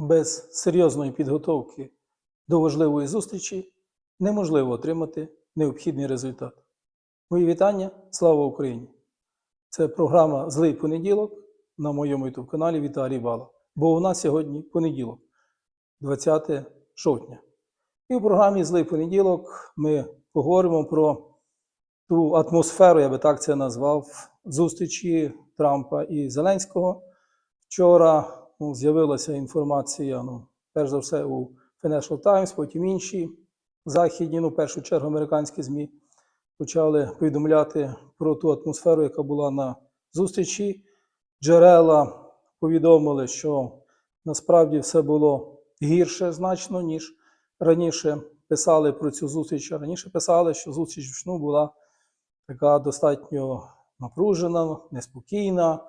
без серйозної підготовки до важливої зустрічі неможливо отримати необхідний результат. Мої вітання, слава Україні! Це програма Злий понеділок на моєму youtube каналі Віталій Бала. Бо у нас сьогодні понеділок, 20 жовтня. І в програмі Злий понеділок ми поговоримо про ту атмосферу, я би так це назвав, зустрічі Трампа і Зеленського. Вчора ну, з'явилася інформація, ну, перш за все, у Financial Times, потім інші західні, ну, в першу чергу американські ЗМІ, почали повідомляти про ту атмосферу, яка була на зустрічі. Джерела повідомили, що насправді все було гірше значно, ніж раніше писали про цю зустріч. Раніше писали, що зустріч вчну була така достатньо напружена, неспокійна,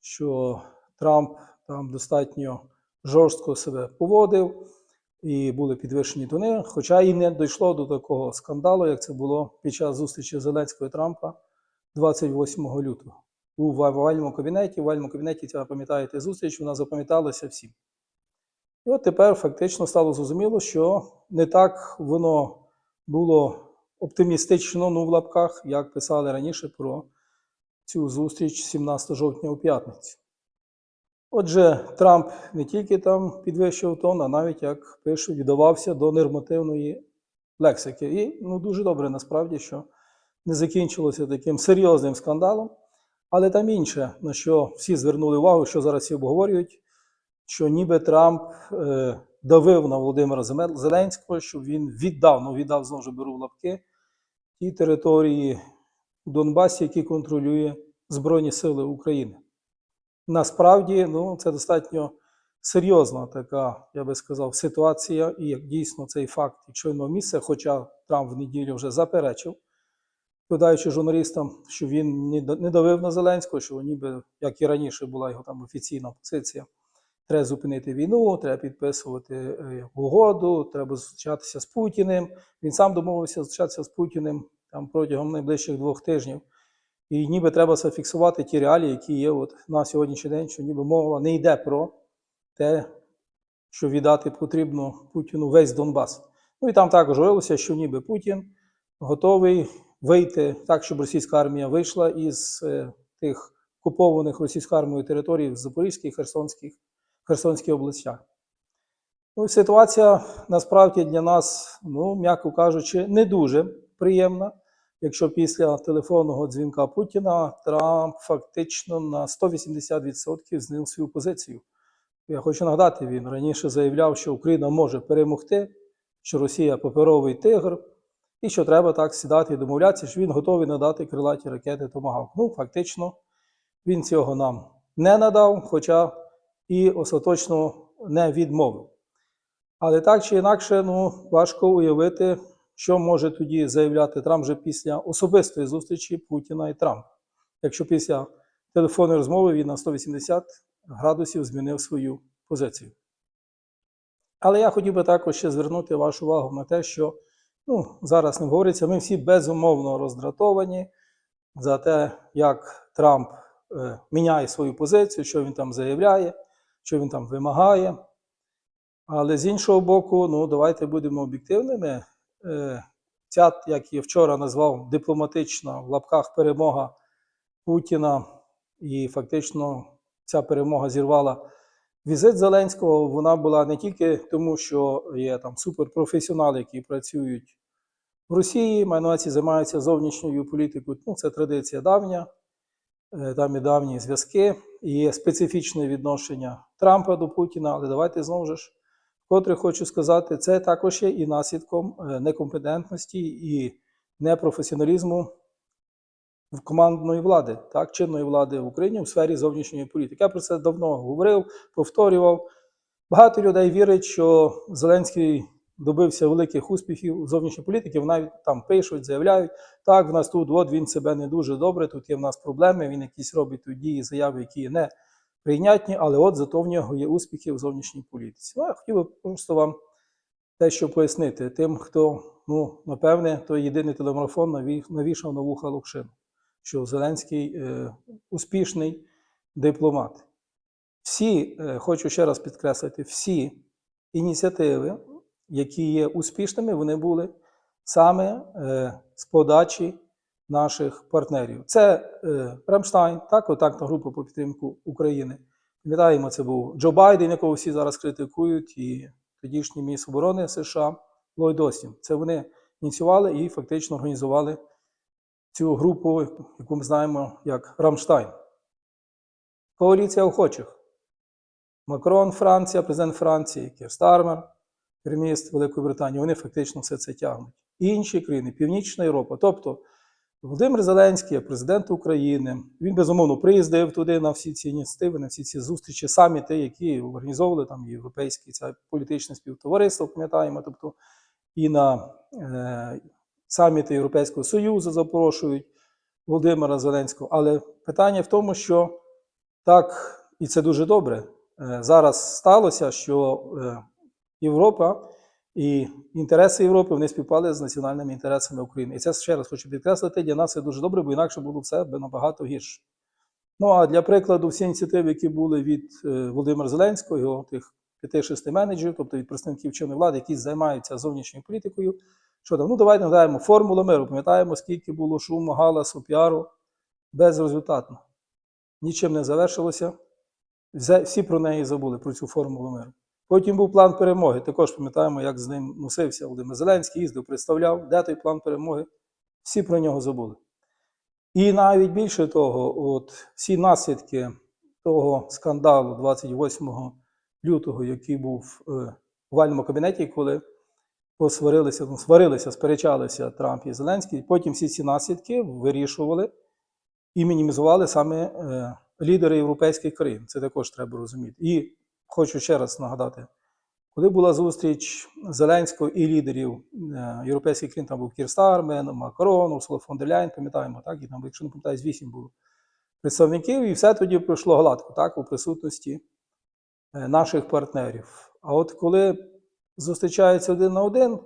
що Трамп там достатньо жорстко себе поводив і були підвищені тони, хоча і не дійшло до такого скандалу, як це було під час зустрічі Зеленського і Трампа 28 лютого. У овальному кабінеті. В овальному кабінеті, ця пам'ятаєте, зустріч, вона запам'яталася всім. І от тепер фактично стало зрозуміло, що не так воно було оптимістично, ну в лапках, як писали раніше про цю зустріч 17 жовтня у п'ятницю. Отже, Трамп не тільки там підвищив тон, а навіть, як пишуть, вдавався до нормативної лексики. І ну, дуже добре насправді, що не закінчилося таким серйозним скандалом. Але там інше, на що всі звернули увагу, що зараз всі обговорюють, що ніби Трамп е, давив на Володимира Зеленського, щоб він віддав, ну віддав знову ж беру лапки, ті території в Донбасі, які контролює Збройні Сили України. Насправді, ну, це достатньо серйозна така, я би сказав, ситуація, і як дійсно цей факт, якщо він мав місце, хоча Трамп в неділю вже заперечив, додаючи журналістам, що він не давив на Зеленського, що ніби, як і раніше, була його там офіційна позиція. Треба зупинити війну, треба підписувати е, угоду, треба зустрічатися з Путіним. Він сам домовився зустрічатися з Путіним там протягом найближчих двох тижнів. І ніби треба зафіксувати ті реалії, які є от на сьогоднішній день, що ніби мова не йде про те, що віддати потрібно Путіну весь Донбас. Ну і там також говорилося, що ніби Путін готовий вийти так, щоб російська армія вийшла із е, тих окупованих російською армією територій в Запорізькій, Херсонській, Херсонській областях. Ну, ситуація насправді для нас, ну, м'яко кажучи, не дуже приємна якщо після телефонного дзвінка Путіна Трамп фактично на 180% знив свою позицію. Я хочу нагадати, він раніше заявляв, що Україна може перемогти, що Росія паперовий тигр, і що треба так сідати і домовлятися, що він готовий надати крилаті ракети Томагавк. Ну, фактично, він цього нам не надав, хоча і остаточно не відмовив. Але так чи інакше, ну, важко уявити що може тоді заявляти Трамп вже після особистої зустрічі Путіна і Трампа, якщо після телефонної розмови він на 180 градусів змінив свою позицію. Але я хотів би також ще звернути вашу увагу на те, що ну, зараз не говориться, ми всі безумовно роздратовані за те, як Трамп е, міняє свою позицію, що він там заявляє, що він там вимагає. Але з іншого боку, ну давайте будемо об'єктивними. Е, ця, як я вчора назвав, дипломатична в лапках перемога Путіна, і фактично ця перемога зірвала візит Зеленського. Вона була не тільки тому, що є там суперпрофесіонали, які працюють в Росії, на займаються зовнішньою політикою. Ну, це традиція давня, е, там і давні зв'язки, і специфічне відношення Трампа до Путіна, але давайте знову ж. Котре хочу сказати, це також є і наслідком е, некомпетентності і непрофесіоналізму в командної влади, так, чинної влади в Україні у сфері зовнішньої політики. Я про це давно говорив, повторював. Багато людей вірять, що Зеленський добився великих успіхів у зовнішній політики. Вони там пишуть, заявляють, так, в нас тут от він себе не дуже добре, тут є в нас проблеми, він якісь робить тут дії, заяви, які не прийнятні, але от зато в нього є успіхи в зовнішній політиці. Ну, я хотів би просто вам дещо пояснити тим, хто, ну, напевне, той єдиний телемарафон навішав на вуха Лукшину, що Зеленський е, успішний дипломат. всі, е, хочу ще раз підкреслити, всі ініціативи, які є успішними, вони були саме е, з подачі наших партнерів. Це е, Рамштайн, так, контактна група по підтримку України. Пам'ятаємо, це був Джо Байден, якого всі зараз критикують, і тодішній міністр оборони США Ллойд Остін. Це вони ініціювали і фактично організували цю групу, яку ми знаємо як Рамштайн. Коаліція охочих. Макрон, Франція, президент Франції, Кір Стармер, прем'єр Великої Британії, вони фактично все це тягнуть. І інші країни, Північна Європа. Тобто Володимир Зеленський, як президент України, він безумовно приїздив туди на всі ці ініціативи, на всі ці зустрічі, саміти, які організовували там європейські це політичне співтовариство, пам'ятаємо, тобто і на е, саміти Європейського Союзу запрошують Володимира Зеленського. Але питання в тому, що так, і це дуже добре. е, Зараз сталося, що е, Європа і інтереси Європи вони співпали з національними інтересами України. І це ще раз хочу підкреслити, для нас це дуже добре, бо інакше було все набагато гірше. Ну а для прикладу, всі ініціативи, які були від е, Володимира Зеленського, його тих п'яти-шести менеджерів, тобто від представників чинної влади, які займаються зовнішньою політикою. Що там? Ну, давайте нагадаємо формулу миру. Пам'ятаємо, скільки було шуму, галасу, піару безрезультатно. Нічим не завершилося. Всі про неї забули, про цю формулу миру. Потім був план перемоги. Також пам'ятаємо, як з ним носився Володимир Зеленський, їздив, представляв, де той план перемоги. Всі про нього забули. І навіть більше того, от всі наслідки того скандалу 28 лютого, який був е, у вальному кабінеті, коли посварилися, ну, сварилися, сперечалися Трамп і Зеленський, потім всі ці наслідки вирішували і мінімізували саме е, лідери європейських країн. Це також треба розуміти. І хочу ще раз нагадати, коли була зустріч Зеленського і лідерів е, європейських країн, там був Кір Стармен, Макрон, Урсула фон дер Ляйн, пам'ятаємо, так, і там, якщо не пам'ятаю, з вісім було представників, і все тоді пройшло гладко, так, у присутності е, наших партнерів. А от коли зустрічаються один на один,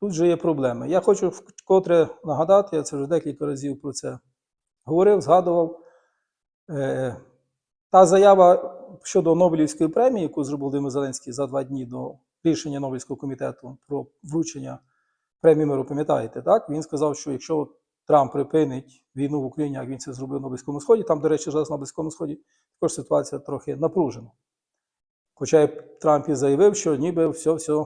тут же є проблеми. Я хочу вкотре нагадати, я це вже декілька разів про це говорив, згадував. Е, Та заява щодо Нобелівської премії, яку зробив Володимир Зеленський за два дні до рішення Нобелівського комітету про вручення премії миру, пам'ятаєте, так? Він сказав, що якщо Трамп припинить війну в Україні, як він це зробив на Близькому Сході, там, до речі, зараз на Близькому Сході також ситуація трохи напружена. Хоча Трамп і заявив, що ніби все-все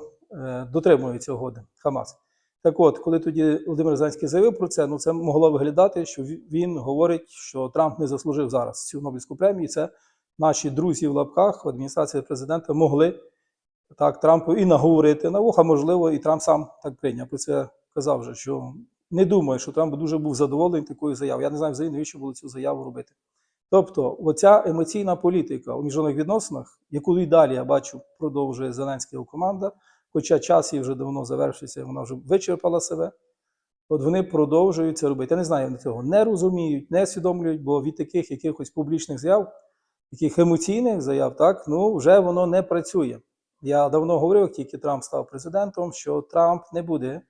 дотримується угоди Хамас. Так от, коли тоді Володимир Зеленський заявив про це, ну це могло виглядати, що він говорить, що Трамп не заслужив зараз цю Нобелівську премію. І це наші друзі в лапках, адміністрація президента могли так Трампу і наговорити на вуха, можливо, і Трамп сам так прийняв. Про це казав вже, що не думаю, що Трамп дуже був задоволений такою заявою. Я не знаю взагалі, навіщо було цю заяву робити. Тобто, оця емоційна політика у міжнародних відносинах, яку і далі я бачу, продовжує Зеленська його команда, хоча час їй вже давно завершився, вона вже вичерпала себе. От вони продовжують це робити. Я не знаю, вони цього не розуміють, не усвідомлюють, бо від таких якихось публічних заяв, таких емоційних заяв, так, ну вже воно не працює. Я давно говорив, як тільки Трамп став президентом, що Трамп не буде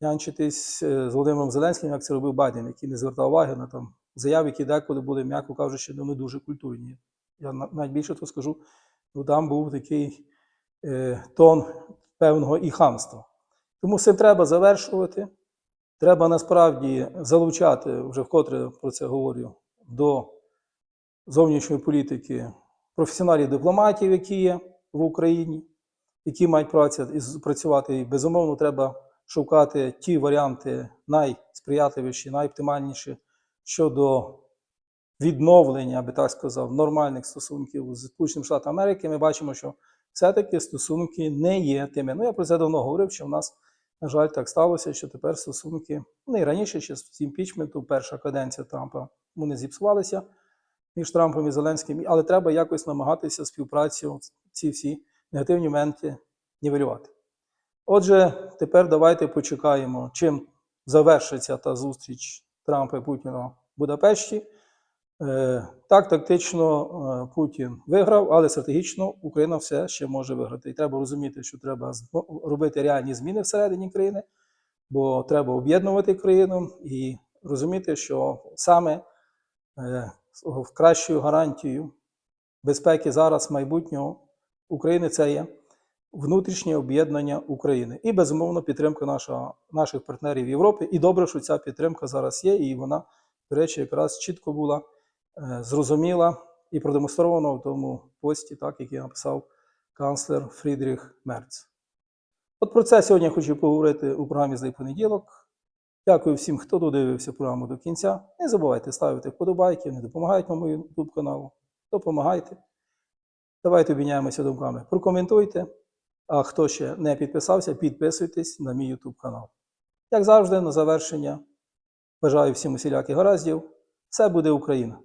нянчитись е, з Володимиром Зеленським, як це робив Байден, який не звертав уваги на там заяви, які деколи були, м'яко кажучи, ну, не дуже культурні. Я на- навіть більше то скажу, ну там був такий е, тон певного і хамства. Тому цим треба завершувати. Треба насправді залучати, вже вкотре про це говорю, до зовнішньої політики професіоналів дипломатів, які є в Україні, які мають працювати. І безумовно, треба шукати ті варіанти найсприятливіші, найоптимальніші щодо відновлення, я би так сказав, нормальних стосунків з Сполученими Штатами Америки. Ми бачимо, що все-таки стосунки не є тими. Ну, я про це давно говорив, що в нас, на жаль, так сталося, що тепер стосунки, ну і раніше, ще з імпічменту, перша каденція Трампа, вони зіпсувалися між Трампом і Зеленським, але треба якось намагатися співпрацю ці всі негативні моменти нівелювати. Отже, тепер давайте почекаємо, чим завершиться та зустріч Трампа і Путіна в Будапешті. Е, Так, тактично е, Путін виграв, але стратегічно Україна все ще може виграти. І треба розуміти, що треба робити реальні зміни всередині країни, бо треба об'єднувати країну і розуміти, що саме е, кращою гарантією безпеки зараз, майбутнього України це є внутрішнє об'єднання України і, безумовно, підтримка нашого, наших партнерів Європи. І добре, що ця підтримка зараз є, і вона, до речі, якраз чітко була е, зрозуміла і продемонстрована в тому пості, так, який написав канцлер Фрідріх Мерц. От про це сьогодні хочу поговорити у програмі «Злий понеділок. Дякую всім, хто додивився програму до кінця. Не забувайте ставити вподобайки, вони допомагають моєму YouTube каналу. Допомагайте. Давайте обміняємося думками. Прокоментуйте. А хто ще не підписався, підписуйтесь на мій YouTube канал. Як завжди, на завершення, бажаю всім усіляких гараздів. Все буде Україна!